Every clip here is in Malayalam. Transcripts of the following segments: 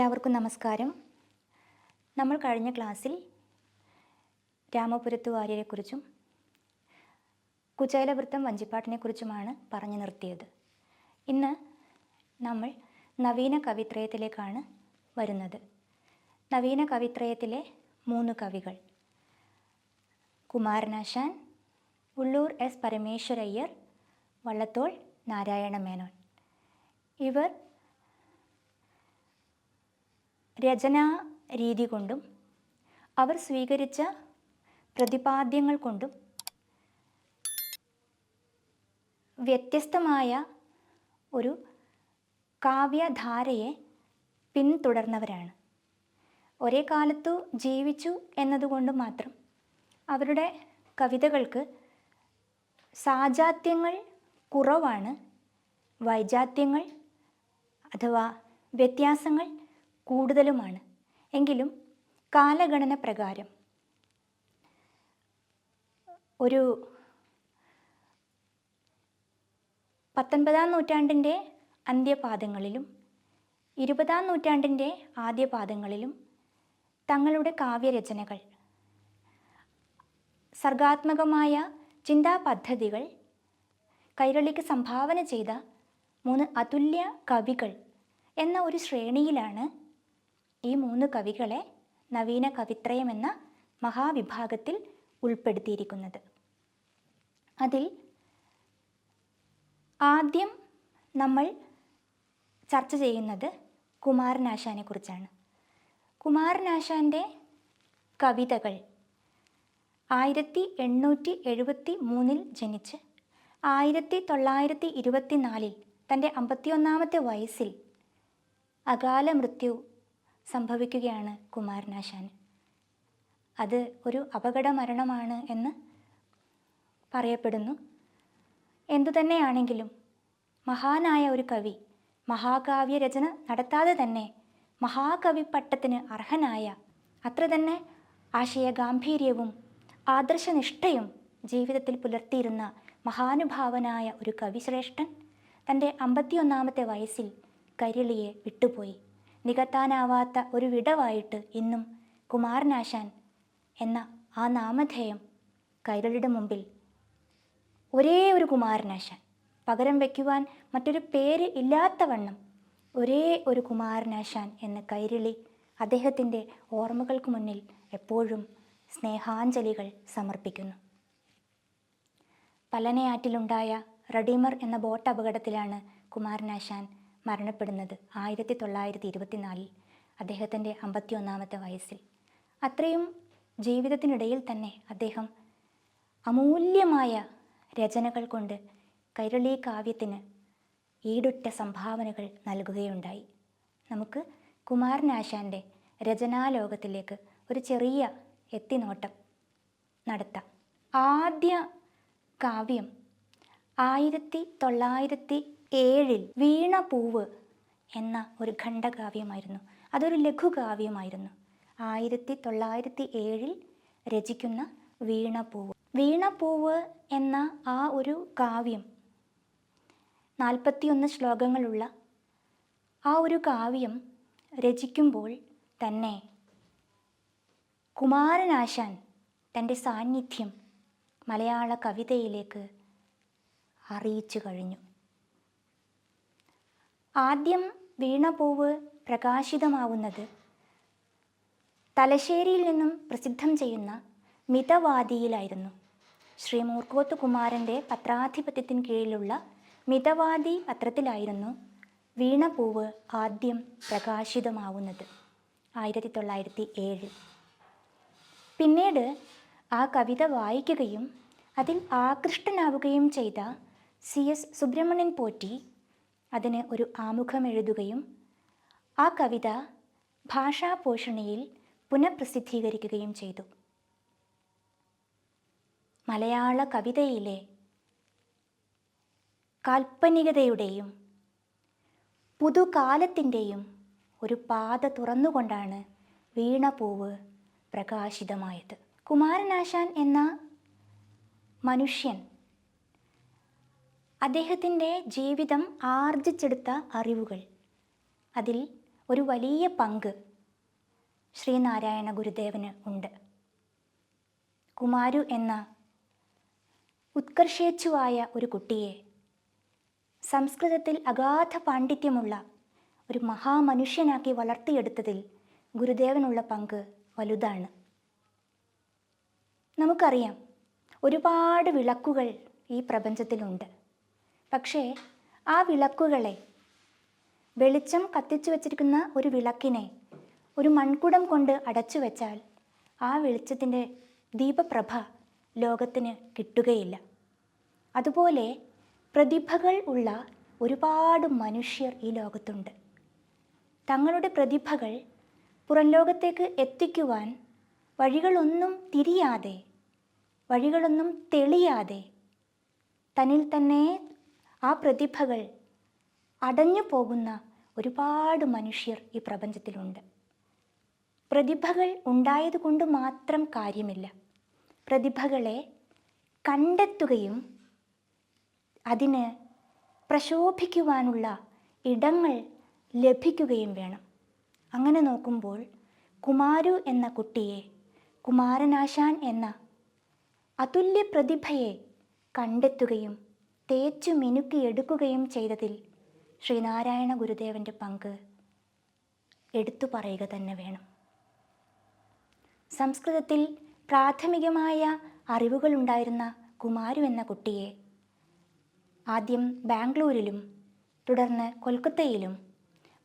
എല്ലാവർക്കും നമസ്കാരം. നമ്മൾ കഴിഞ്ഞ ക്ലാസ്സിൽ രാമപുരത്ത് വാര്യരെക്കുറിച്ചും കുചേലവൃത്തം വഞ്ചിപ്പാട്ടിനെക്കുറിച്ചുമാണ് പറഞ്ഞു നിർത്തിയത്. ഇന്ന് നമ്മൾ നവീന കവിത്രയത്തിലേക്കാണ് വരുന്നത്. നവീന കവിത്രയത്തിലെ മൂന്ന് കവികൾ. കുമാരനാശാൻ ഉള്ളൂർ എസ് പരമേശ്വരയ്യർ വള്ളത്തോൾ നാരായണ മേനോൻ ഇവർ രചനാ രീതി കൊണ്ടും അവർ സ്വീകരിച്ച പ്രതിപാദ്യങ്ങൾ കൊണ്ടും വ്യത്യസ്തമായ ഒരു കാവ്യധാരയെ പിന്തുടർന്നവരാണ്. ഒരേ കാലത്തു ജീവിച്ചു എന്നതുകൊണ്ട് മാത്രം അവരുടെ കവിതകൾക്ക് സാജാത്യങ്ങൾ കുറവാണ് വൈജാത്യങ്ങൾ അഥവാ വ്യത്യാസങ്ങൾ കൂടുതലുമാണ്. എങ്കിലും കാലഗണന പ്രകാരം ഒരു പത്തൊൻപതാം നൂറ്റാണ്ടിന്റെ അന്ത്യപാദങ്ങളിലും ഇരുപതാം നൂറ്റാണ്ടിന്റെ ആദ്യപാദങ്ങളിലും തങ്ങളുടെ കാവ്യരചനകൾ സർഗാത്മകമായ ചിന്താ പദ്ധതികൾ കൈരളിക്ക് സംഭാവന ചെയ്ത മൂന്ന് അതുല്യ കവികൾ എന്ന ഒരു ശ്രേണിയിലാണ് ഈ മൂന്ന് കവികളെ നവീന കവിത്രയം എന്ന മഹാവിഭാഗത്തിൽ ഉൾപ്പെടുത്തിയിരിക്കുന്നത്. അതിൽ ആദ്യം നമ്മൾ ചർച്ച ചെയ്യുന്നത് കുമാരനാശാനെ കുറിച്ചാണ്. കുമാരനാശാന്റെ കവിതകൾ ആയിരത്തി എണ്ണൂറ്റി എഴുപത്തി മൂന്നിൽ ജനിച്ച് ആയിരത്തി തൊള്ളായിരത്തി ഇരുപത്തി നാലിൽ തന്റെ അമ്പത്തിയൊന്നാമത്തെ വയസ്സിൽ അകാല മൃത്യു സംഭവിക്കുകയാണ് കുമാരനാശാൻ. അത് ഒരു അപകട മരണമാണ് എന്ന് പറയപ്പെടുന്നു. എന്തുതന്നെയാണെങ്കിലും മഹാനായ ഒരു കവി മഹാകാവ്യ രചന നടത്താതെ തന്നെ മഹാകവി പട്ടത്തിന് അർഹനായ അത്ര തന്നെ ആശയഗാംഭീര്യവും ആദർശനിഷ്ഠയും ജീവിതത്തിൽ പുലർത്തിയിരുന്ന മഹാനുഭാവനായ ഒരു കവിശ്രേഷ്ഠൻ തന്റെ അമ്പത്തിയൊന്നാമത്തെ വയസ്സിൽ കരിളിയെ വിട്ടുപോയി. നികത്താനാവാത്ത ഒരു വിടവായിട്ട് ഇന്നും കുമാരനാശാൻ എന്ന ആ നാമധേയം കൈരളിയുടെ മുമ്പിൽ. ഒരേ ഒരു കുമാരനാശാൻ. പകരം വയ്ക്കുവാൻ മറ്റൊരു പേര് ഇല്ലാത്തവണ്ണം ഒരേ ഒരു കുമാരനാശാൻ എന്ന കൈരളി അദ്ദേഹത്തിന്റെ ഓർമ്മകൾക്ക് മുന്നിൽ എപ്പോഴും സ്നേഹാഞ്ജലികൾ സമർപ്പിക്കുന്നു. പലനയാറ്റിലുണ്ടായ റഡീമർ എന്ന ബോട്ട് അപകടത്തിലാണ് കുമാരനാശാൻ മരണപ്പെടുന്നത് ആയിരത്തി തൊള്ളായിരത്തി ഇരുപത്തിനാലിൽ അദ്ദേഹത്തിന്റെ അമ്പത്തിയൊന്നാമത്തെ വയസ്സിൽ. അത്രയും ജീവിതത്തിനിടയിൽ തന്നെ അദ്ദേഹം അമൂല്യമായ രചനകൾ കൊണ്ട് കൈരളി കാവ്യത്തിന് ഈടുറ്റ സംഭാവനകൾ നൽകുകയുണ്ടായി. നമുക്ക് കുമാരനാശാന്റെ രചനാലോകത്തിലേക്ക് ഒരു ചെറിയ എത്തിനോട്ടം നടത്താം. ആദ്യ കാവ്യം ആയിരത്തി തൊള്ളായിരത്തി ഏഴിൽ വീണ പൂവ് എന്ന ഒരു ഖണ്ഡകാവ്യമായിരുന്നു. അതൊരു ലഘുകാവ്യമായിരുന്നു. ആയിരത്തി തൊള്ളായിരത്തി ഏഴിൽ രചിക്കുന്ന വീണപൂവ്. വീണപൂവ് എന്ന ആ ഒരു കാവ്യം നാൽപ്പത്തിയൊന്ന് ശ്ലോകങ്ങളുള്ള ആ ഒരു കാവ്യം രചിക്കുമ്പോൾ തന്നെ കുമാരനാശാൻ തന്റെ സാന്നിധ്യം മലയാള കവിതയിലേക്ക് അറിയിച്ചു കഴിഞ്ഞു. ആദ്യം വീണപൂവ് പ്രകാശിതമാവുന്നത്. തലശ്ശേരിയിൽ നിന്നും പ്രസിദ്ധം ചെയ്യുന്ന മിതവാദിയിലായിരുന്നു. ശ്രീ മൂർക്കോത്ത് കുമാരന്റെ പത്രാധിപത്യത്തിന് കീഴിലുള്ള മിതവാദി പത്രത്തിലായിരുന്നു വീണപൂവ് ആദ്യം പ്രകാശിതമാവുന്നത് ആയിരത്തി തൊള്ളായിരത്തി ഏഴിൽ പിന്നീട് ആ കവിത വായിക്കുകയും അതിൽ ആകൃഷ്ടനാവുകയും ചെയ്ത സി എസ് സുബ്രഹ്മണ്യൻ പോറ്റി അതിന് ഒരു ആമുഖം എഴുതുകയും ആ കവിത ഭാഷാപോഷണിയിൽ പുനഃപ്രസിദ്ധീകരിക്കുകയും ചെയ്തു. മലയാള കവിതയിലെ കാൽപ്പനികതയുടെയും പുതുകാലത്തിന്റെയും ഒരു പാത തുറന്നുകൊണ്ടാണ് വീണപൂവ് പ്രകാശിതമായത്. കുമാരനാശാൻ എന്ന മനുഷ്യൻ അദ്ദേഹത്തിന്റെ ജീവിതം ആർജിച്ചെടുത്ത അറിവുകൾ. അതിൽ ഒരു വലിയ പങ്ക് ശ്രീനാരായണ ഗുരുദേവന് ഉണ്ട്. കുമാരു എന്ന ഉത്കർഷേച്ഛുവായ ഒരു കുട്ടിയെ സംസ്കൃതത്തിൽ അഗാധ പാണ്ഡിത്യമുള്ള ഒരു മഹാമനുഷ്യനാക്കി വളർത്തിയെടുത്തതിൽ ഗുരുദേവനുള്ള പങ്ക് വലുതാണ്. നമുക്കറിയാം ഒരുപാട് വിളക്കുകൾ ഈ പ്രപഞ്ചത്തിലുണ്ട്. പക്ഷേ ആ വിളക്കുകളെ വെളിച്ചം കത്തിച്ചു വച്ചിരിക്കുന്ന ഒരു വിളക്കിനെ ഒരു മൺകുടം കൊണ്ട് അടച്ചു വെച്ചാൽ ആ വെളിച്ചത്തിന്റെ ദീപപ്രഭ ലോകത്തിന് കിട്ടുകയില്ല. അതുപോലെ പ്രതിഭകൾ ഉള്ള ഒരുപാട് മനുഷ്യർ ഈ ലോകത്തുണ്ട്. തങ്ങളുടെ പ്രതിഭകൾ പുറം ലോകത്തേക്ക് എത്തിക്കുവാൻ വഴികളൊന്നും തിരിയാതെ വഴികളൊന്നും തെളിയാതെ തന്നിൽ തന്നെ ആ പ്രതിഭകൾ അടഞ്ഞു പോകുന്ന ഒരുപാട് മനുഷ്യർ ഈ പ്രപഞ്ചത്തിലുണ്ട്. പ്രതിഭകൾ ഉണ്ടായതുകൊണ്ട് മാത്രം കാര്യമില്ല. പ്രതിഭകളെ കണ്ടെത്തുകയും അതിന് പ്രശോഭിക്കുവാനുള്ള ഇടങ്ങൾ ലഭിക്കുകയും വേണം. അങ്ങനെ നോക്കുമ്പോൾ കുമാരു എന്ന കുട്ടിയെ കുമാരനാശാൻ എന്ന അതുല്യ പ്രതിഭയെ കണ്ടെത്തുകയും തേച്ചു മിനുക്കിയെടുക്കുകയും ചെയ്തതിൽ ശ്രീനാരായണ ഗുരുദേവന്റെ പങ്ക് എടുത്തു പറയുക തന്നെ വേണം. സംസ്കൃതത്തിൽ പ്രാഥമികമായ അറിവുകളുണ്ടായിരുന്ന കുമാരു എന്ന കുട്ടിയെ ആദ്യം ബാംഗ്ലൂരിലും തുടർന്ന് കൊൽക്കത്തയിലും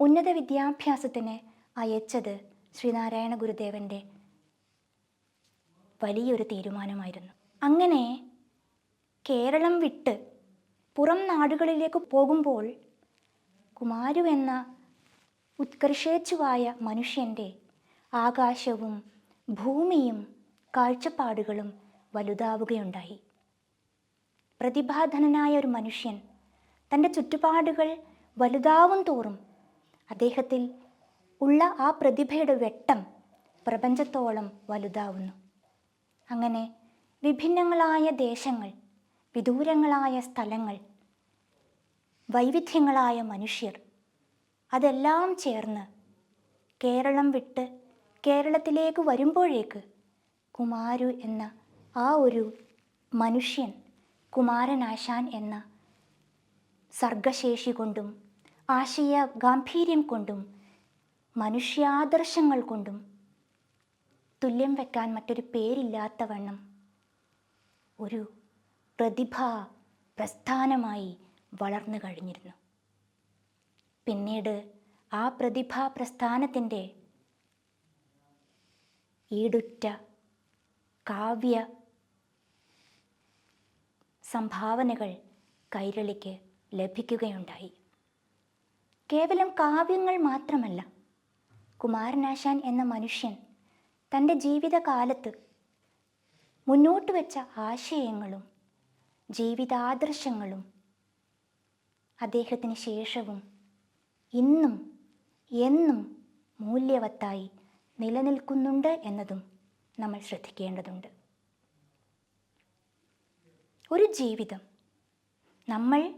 ഉന്നത വിദ്യാഭ്യാസത്തിന് അയച്ചത് ശ്രീനാരായണ ഗുരുദേവന്റെ വലിയൊരു തീരുമാനമായിരുന്നു. അങ്ങനെ കേരളം വിട്ട് പുറം നാടുകളിലേക്ക് പോകുമ്പോൾ കുമാരു എന്ന ഉത്കർഷേച്ഛുവായ മനുഷ്യന്റെ ആകാശവും ഭൂമിയും കാഴ്ചപ്പാടുകളും വലുതാവുകയുണ്ടായി. പ്രതിഭാധനനായ ഒരു മനുഷ്യൻ തന്റെ ചുറ്റുപാടുകൾ വലുതാവും തോറും അദ്ദേഹത്തിൽ ഉള്ള ആ പ്രതിഭയുടെ വെട്ടം പ്രപഞ്ചത്തോളം വലുതാവുന്നു. അങ്ങനെ വിഭിന്നങ്ങളായ ദേശങ്ങൾ വിദൂരങ്ങളായ സ്ഥലങ്ങൾ വൈവിധ്യങ്ങളായ മനുഷ്യർ അതെല്ലാം ചേർന്ന് കേരളം വിട്ട് കേരളത്തിലേക്ക് വരുമ്പോഴേക്ക് കുമാരു എന്ന ആ ഒരു മനുഷ്യൻ കുമാരനാശാൻ എന്ന സർഗശേഷി കൊണ്ടും ആശയ ഗാംഭീര്യം കൊണ്ടും മനുഷ്യാദർശങ്ങൾ കൊണ്ടും തുല്യം വെക്കാൻ മറ്റൊരു പേരില്ലാത്തവണ്ണം ഒരു പ്രതിഭാ പ്രസ്ഥാനമായി വളർന്നു കഴിഞ്ഞിരുന്നു. പിന്നീട് ആ പ്രതിഭാ പ്രസ്ഥാനത്തിന്റെ ഈടുറ്റ കാവ്യ സംഭാവനകൾ കൈരളിക്ക് ലഭിക്കുകയുണ്ടായി. കേവലം കാവ്യങ്ങൾ മാത്രമല്ല കുമാരനാശാൻ എന്ന മനുഷ്യൻ തന്റെ ജീവിതകാലത്ത് മുന്നോട്ട് വെച്ച ആശയങ്ങളും ജീവിതാദർശങ്ങളും അദ്ദേഹത്തിന് ശേഷവും ഇന്നും എന്നും മൂല്യവത്തായി നിലനിൽക്കുന്നുണ്ട് എന്നതും നമ്മൾ ശ്രദ്ധിക്കേണ്ടതുണ്ട്. ഒരു ജീവിതം നമ്മൾ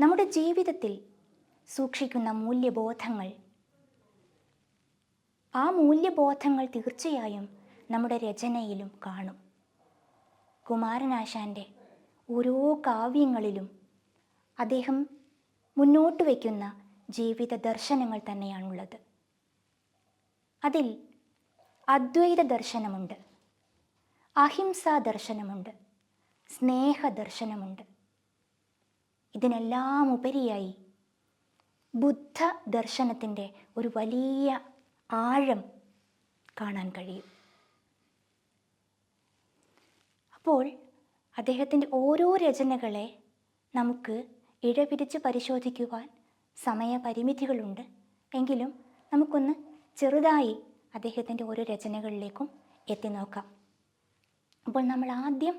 നമ്മുടെ ജീവിതത്തിൽ സൂക്ഷിക്കുന്ന മൂല്യബോധങ്ങൾ ആ മൂല്യബോധങ്ങൾ തീർച്ചയായും നമ്മുടെ രചനയിലും കാണും. കുമാരനാശാന്റെ ഓരോ കാവ്യങ്ങളിലും അദ്ദേഹം മുന്നോട്ട് വയ്ക്കുന്ന ജീവിത ദർശനങ്ങൾ തന്നെയാണുള്ളത്. അതിൽ അദ്വൈത ദർശനമുണ്ട് അഹിംസാ ദർശനമുണ്ട് സ്നേഹ ദർശനമുണ്ട്. ഇതിനെല്ലാം ഉപരിയായി ബുദ്ധ ദർശനത്തിന്റെ ഒരു വലിയ ആഴം കാണാൻ കഴിയും. അപ്പോൾ അദ്ദേഹത്തിന്റെ ഓരോ രചനകളെ നമുക്ക് ഇഴപിരിച്ച് പരിശോധിക്കുവാൻ സമയപരിമിതികളുണ്ട് എങ്കിലും നമുക്കൊന്ന് ചെറുതായി അദ്ദേഹത്തിന്റെ ഓരോ രചനകളിലേക്കും എത്തി നോക്കാം. അപ്പോൾ നമ്മൾ ആദ്യം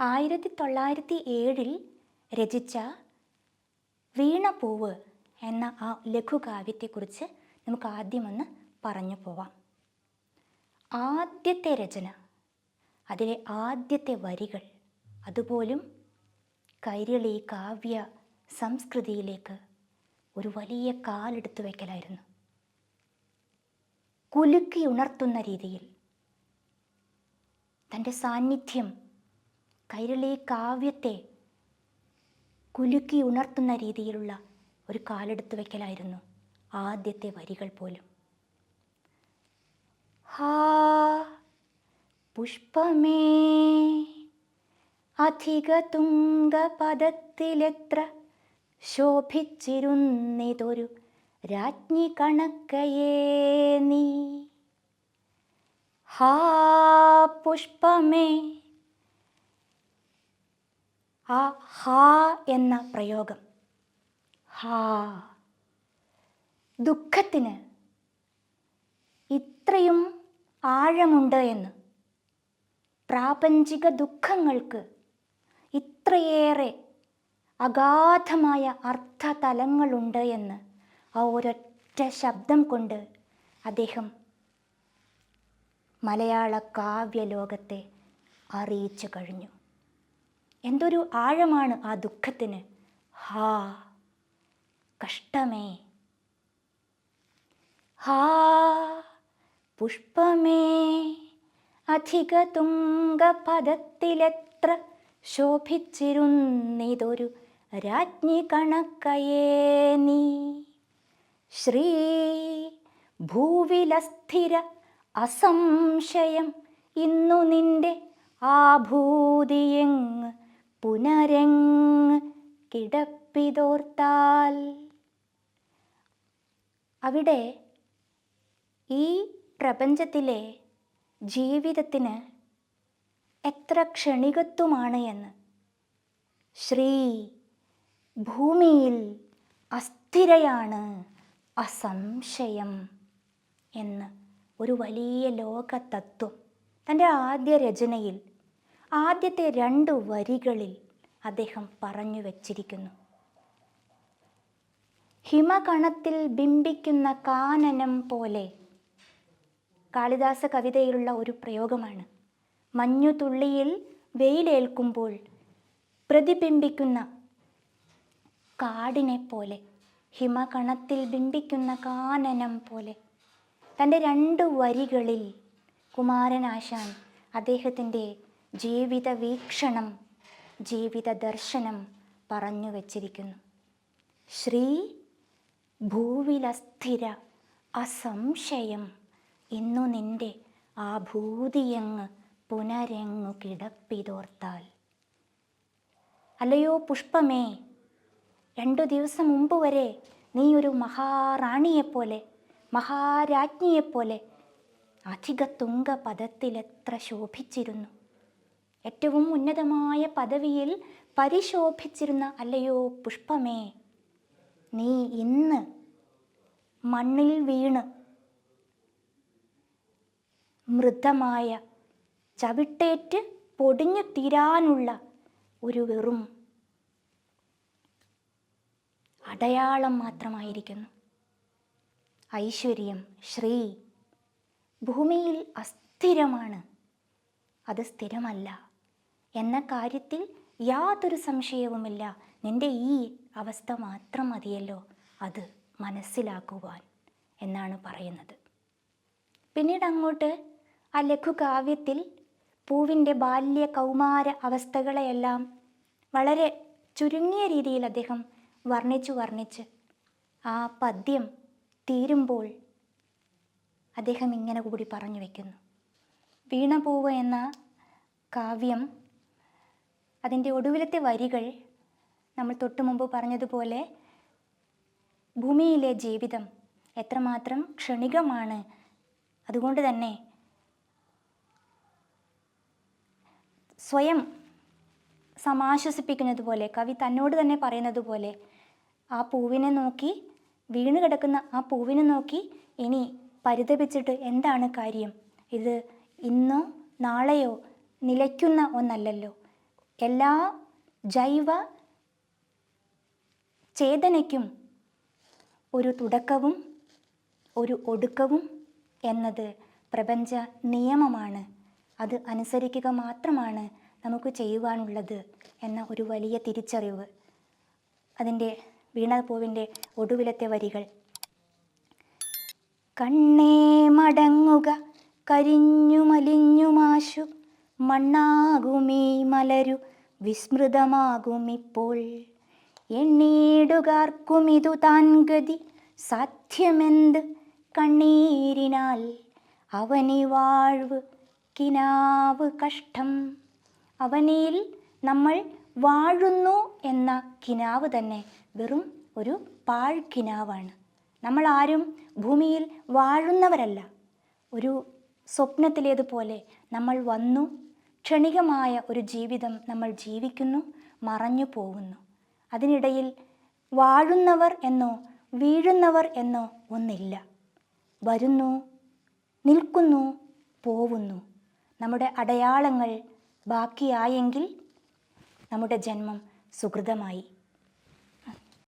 ആയിരത്തി തൊള്ളായിരത്തി ഏഴിൽ രചിച്ച വീണപൂവ് എന്ന ആ ലഘുകാവ്യത്തെക്കുറിച്ച് നമുക്ക് ആദ്യം ഒന്ന് പറഞ്ഞു പോവാം. ആദ്യത്തെ രചന അതിലെ ആദ്യത്തെ വരികൾ അതുപോലും കൈരളി കാവ്യ സംസ്കൃതിയിലേക്ക് ഒരു വലിയ കാലെടുത്തു വയ്ക്കലായിരുന്നു കുലുക്കി ഉണർത്തുന്ന രീതിയിൽ തന്റെ സാന്നിധ്യം കൈരളി കാവ്യത്തെ കുലുക്കി ഉണർത്തുന്ന രീതിയിലുള്ള ഒരു കാലെടുത്തു വയ്ക്കലായിരുന്നു ആദ്യത്തെ വരികൾ പോലും. ഹാ പുഷ്പമേ. അധിക തുംഗപദത്തിലെത്ര ശോഭിച്ചിരുന്നിതൊരു രാജ്ഞി കണക്കയേ നീ. ഹാ പുഷ്പമേ. ആ ഹാ എന്ന പ്രയോഗം. ഹാ. ദുഃഖത്തിന് ഇത്രയും ആഴമുണ്ട് എന്ന് പ്രാപഞ്ചിക ദുഃഖങ്ങൾക്ക് ഇത്രയേറെ അഗാധമായ അർത്ഥതലങ്ങളുണ്ട് എന്ന് ആ ഒരൊറ്റ ശബ്ദം കൊണ്ട് അദ്ദേഹം മലയാള കാവ്യലോകത്തെ അറിയിച്ചു കഴിഞ്ഞു. എന്തൊരു ആഴമാണ് ആ ദുഃഖത്തിന്. ഹാ കഷ്ടമേ. ഹാ പുഷ്പമേ. അധിക തുങ്കപദത്തിലെത്ര ശോഭിച്ചിരുന്നിതൊരു രാജ്ഞി കണക്കയേ നീ. ശ്രീ ഭൂവിലസ്ഥിര അസംശയം ഇന്നു നിന്റെ ആഭൂതിയെങ് പുനരെങ് കിടപ്പിതോർത്താൽ. അവിടെ ഈ പ്രപഞ്ചത്തിലെ ജീവിതത്തിന് എത്ര ക്ഷണികത്വമാണ് എന്ന്. ശ്രീ ഭൂമിയിൽ അസ്ഥിരയാണ് അസംശയം എന്ന്. ഒരു വലിയ ലോകതത്വം. തന്റെ ആദ്യ രചനയിൽ ആദ്യത്തെ രണ്ട് വരികളിൽ അദ്ദേഹം പറഞ്ഞു വച്ചിരിക്കുന്നു. ഹിമകണത്തിൽ ബിംബിക്കുന്ന കാനനം പോലെ കാളിദാസ കവിതയിലുള്ള ഒരു പ്രയോഗമാണ്. മഞ്ഞുതുള്ളിയിൽ വെയിലേൽക്കുമ്പോൾ പ്രതിബിംബിക്കുന്ന കാടിനെ പോലെ ഹിമകണത്തിൽ ബിംബിക്കുന്ന കാനനം പോലെ. തന്റെ രണ്ട് വരികളിൽ കുമാരനാശാൻ അദ്ദേഹത്തിന്റെ ജീവിത വീക്ഷണം ജീവിത ദർശനം പറഞ്ഞു വച്ചിരിക്കുന്നു ശ്രീ ഭൂവിലസ്ഥിര അസംശയം ഇന്നു നിന്റെ ആ ഭൂതിയങ്ങ് പുനരെങ്ങു കിടപ്പിതോർത്താൽ. അല്ലയോ പുഷ്പമേ രണ്ടു ദിവസം മുമ്പ് വരെ നീ ഒരു മഹാറാണിയെപ്പോലെ മഹാരാജ്ഞിയെപ്പോലെ അധിക തുങ്ക പദത്തിലെത്ര ശോഭിച്ചിരുന്നു. ഏറ്റവും ഉന്നതമായ പദവിയിൽ പരിശോഭിച്ചിരുന്ന അല്ലയോ പുഷ്പമേ നീ ഇന്ന് മണ്ണിൽ വീണ് മൃദമായ ചവിട്ടേറ്റ് പൊടിഞ്ഞു തീരാനുള്ള ഒരു വെറും അടയാളം മാത്രമായിരിക്കുന്നു. ഐശ്വര്യം ശ്രീ ഭൂമിയിൽ അസ്ഥിരമാണ്. അത് സ്ഥിരമല്ല. എന്ന കാര്യത്തിൽ യാതൊരു സംശയവുമില്ല. നിന്റെ ഈ അവസ്ഥ മാത്രം മതിയല്ലോ. അത് മനസ്സിലാക്കുവാൻ എന്നാണ് പറയുന്നത്. പിന്നീട് അങ്ങോട്ട് ആ ലഘുകാവ്യത്തിൽ പൂവിന്റെ ബാല്യ കൗമാര അവസ്ഥകളെയെല്ലാം വളരെ ചുരുങ്ങിയ രീതിയിൽ അദ്ദേഹം വർണിച്ചു വർണിച്ച് ആ പദ്യം തീരുമ്പോൾ അദ്ദേഹം ഇങ്ങനെ കൂടി പറഞ്ഞു വയ്ക്കുന്നു വീണപൂവ് എന്ന കാവ്യം അതിന്റെ ഒടുവിലത്തെ വരികൾ നമ്മൾ തൊട്ടു മുമ്പ് പറഞ്ഞതുപോലെ ഭൂമിയിലെ ജീവിതം എത്രമാത്രം ക്ഷണികമാണ്. അതുകൊണ്ട് തന്നെ സ്വയം സമാശ്വസിപ്പിക്കുന്നത് പോലെ കവി തന്നോട് തന്നെ പറയുന്നത് പോലെ ആ പൂവിനെ നോക്കി വീണ് കിടക്കുന്ന ആ പൂവിനെ നോക്കി ഇനി പരിതപിച്ചിട്ട് എന്താണ് കാര്യം? ഇത് ഇന്നോ നാളെയോ നിലയ്ക്കുന്ന ഒന്നല്ലല്ലോ. എല്ലാ ജൈവ ചേതനയ്ക്കും ഒരു തുടക്കവും ഒരു ഒടുക്കവും എന്നത് പ്രപഞ്ച നിയമമാണ്. അത് അനുസരിക്കുക മാത്രമാണ് നമുക്ക് ചെയ്യുവാനുള്ളത് എന്ന ഒരു വലിയ തിരിച്ചറിവ്. അതിന്റെ വീണപൂവിന്റെ ഒടുവിലത്തെ വരികൾ. കണ്ണേ മടങ്ങുക കരിഞ്ഞു മലിഞ്ഞു മലിഞ്ഞുമാശു മണ്ണാകുമീ മലരു വിസ്മൃതമാകുമിപ്പോൾ. എണ്ണീടുകാർക്കുമിതു താൻ ഗതി സാധ്യമെന്ത് കണ്ണീരിനാൽ? അവനി വാഴ്വ് കിനാവ് കഷ്ടം അവനിയിൽ നമ്മൾ വാഴുന്നു എന്ന കിനാവ് തന്നെ വെറും ഒരു പാഴ്ക്കിനാവാണ് നമ്മൾ ആരും ഭൂമിയിൽ വാഴുന്നവരല്ല. ഒരു സ്വപ്നത്തിലേതുപോലെ നമ്മൾ വന്നു. ക്ഷണികമായ ഒരു ജീവിതം നമ്മൾ ജീവിക്കുന്നു മറഞ്ഞു പോകുന്നു. അതിനിടയിൽ വാഴുന്നവർ എന്നോ വീഴുന്നവർ എന്നോ ഒന്നില്ല. വരുന്നു നിൽക്കുന്നു പോവുന്നു. നമ്മുടെ അടയാളങ്ങൾ ബാക്കിയായെങ്കിൽ നമ്മുടെ ജന്മം സുഹൃതമായി